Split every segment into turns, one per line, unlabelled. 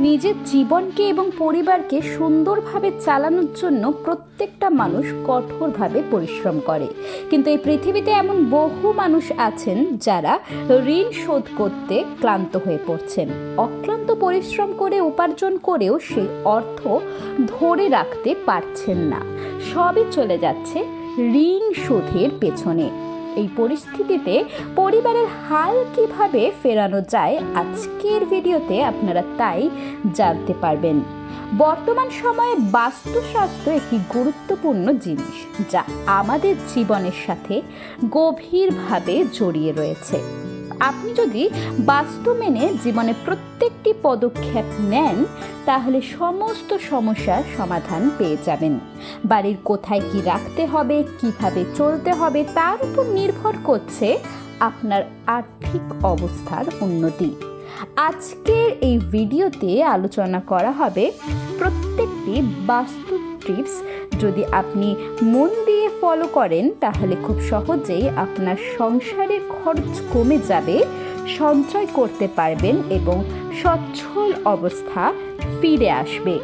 নিজের জীবনকে এবং পরিবারকে সুন্দরভাবে চালানোর জন্য প্রত্যেকটা মানুষ কঠোরভাবে পরিশ্রম করে। কিন্তু এই পৃথিবীতে এমন বহু মানুষ আছেন যারা ঋণ শোধ করতে ক্লান্ত হয়ে পড়ছেন। অক্লান্ত পরিশ্রম করে উপার্জন করেও সেই অর্থ ধরে রাখতে পারছেন না। সবই চলে যাচ্ছে ঋণ শোধের পেছনে। এই পরিস্থিতিতে পরিবারের হাল কীভাবে ফেরানো যায় আজকের ভিডিওতে আপনারা তাই জানতে পারবেন। বর্তমান সময়ে বাস্তুশাস্ত্র একটি গুরুত্বপূর্ণ জিনিস যা আমাদের জীবনের সাথে গভীরভাবে জড়িয়ে রয়েছে। আপনি যদি বাস্তু মেনে জীবনে প্রত্যেকটি পদক্ষেপ নেন, তাহলে সমস্ত সমস্যার সমাধান পেয়ে যাবেন। বাড়ির কোথায় কি রাখতে হবে, কীভাবে চলতে হবে, তার উপর নির্ভর করছে আপনার আর্থিক অবস্থার উন্নতি। আজকের এই ভিডিওতে আলোচনা করা হবে প্রত্যেকটি বাস্তু টিপস যদি আপনি মন দিয়ে ফলো করেন, তাহলে খুব সহজেই আপনার সংসারের খরচ কমে যাবে, সঞ্চয় করতে পারবেন এবং সচ্ছল অবস্থা ফিরে আসবে।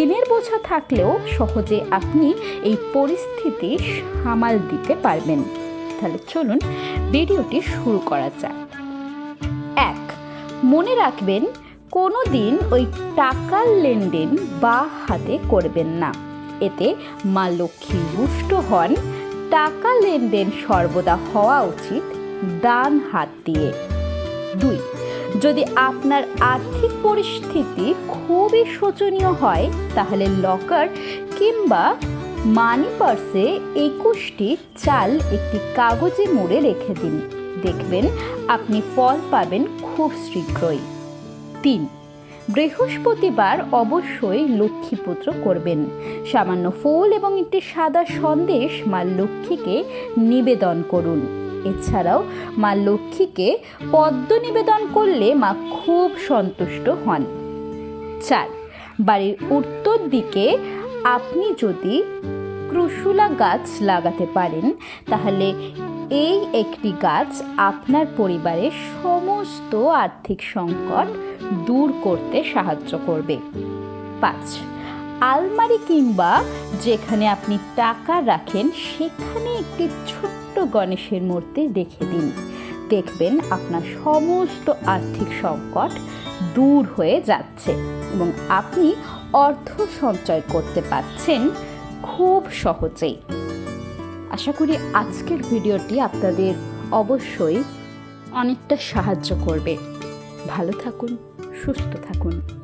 ঋণের বোঝা থাকলেও সহজে আপনি এই পরিস্থিতি সামাল দিতে পারবেন। তাহলে চলুন ভিডিওটি শুরু করা যাক। এক, মনে রাখবেন কোনো দিন ওই টাকার লেনদেন বা হাতে করবেন না। এতে মা লক্ষ্মী রুষ্ট হন। টাকা লেনদেন সর্বদা হওয়া উচিত ডান হাত দিয়ে। দুই, যদি আপনার আর্থিক পরিস্থিতি খুবই শোচনীয় হয়, তাহলে লকার কিংবা মানি পার্সে একুশটি চাল একটি কাগজে মুড়ে রেখে দিন। দেখবেন আপনি ফল পাবেন খুব শীঘ্রই। তিন বৃহস্পতিবার অবশ্যই লক্ষ্মী পুত্র করবেন। সামান্য ফুল এবং একটি সাদা সন্দেশ মা লক্ষ্মীকে নিবেদন করুন। এছাড়াও মা লক্ষ্মীকে পদ্ম নিবেদন করলে মা খুব সন্তুষ্ট হন। চার, বাড়ির উত্তর দিকে আপনি যদি ক্রুশুলা গাছ লাগাতে পারেন, তাহলে এই একটি গাছ আপনার পরিবারের সমস্ত আর্থিক সংকট দূর করতে সাহায্য করবে। পাঁচ, আলমারি কিংবা যেখানে আপনি টাকা রাখেন, সেখানে একটি ছোট্ট গণেশের মূর্তি রেখে দিন। দেখবেন আপনার সমস্ত আর্থিক সংকট দূর হয়ে যাচ্ছে এবং আপনি অর্থ সঞ্চয় করতে পারছেন। খুব সহজেই। আশা করি আজকের ভিডিওটি আপনাদের অবশ্যই অনেকটা সাহায্য করবে। ভালো থাকুন, সুস্থ থাকুন।